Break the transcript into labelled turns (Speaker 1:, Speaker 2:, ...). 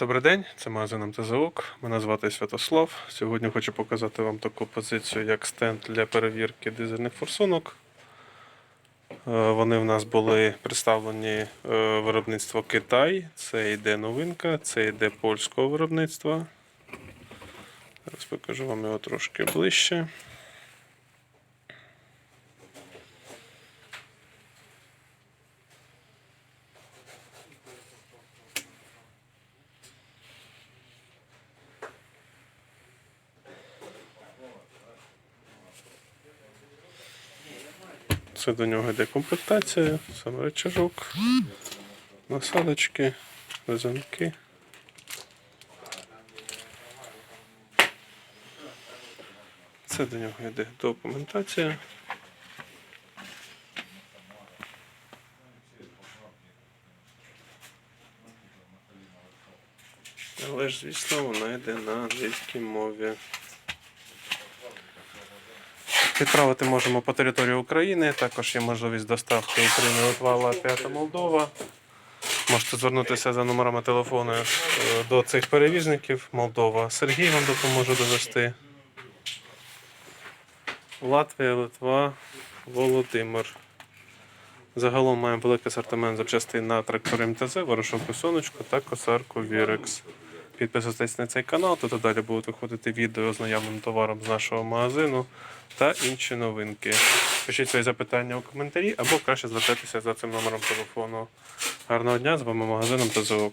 Speaker 1: Добрий день, це магазин МТЗОК. Мене звати Святослав. Сьогодні хочу показати вам таку позицію, як стенд для перевірки дизельних форсунок. Е, Вони в нас були представлені е, виробництво Китай. Це йде новинка, це йде польського виробництва. Зараз покажу вам його трошки ближче. Це до нього йде комплектація, сам рычажок, насадочки, замки. Це до нього йде документація. Але ж, звісно, вона йде на англійській мові. Відправити можемо по території України. Також є можливість доставки України Литва, Латвія та Молдова. Можете звернутися за номерами телефону е, до цих перевізників. Молдова. Сергій вам допоможе довести. Латвія, Литва, Володимир. Загалом маємо великий асортимент запчастин на трактори МТЗ, ворошилку сонечку та косарку Вірекс. Підписуйтесь на цей канал, тут далі будуть виходити відео з наявним товаром з нашого магазину та інші новинки. Пишіть свої запитання у коментарі або краще звертайтеся за цим номером телефону. Гарного дня, з вами магазин МТЗОК.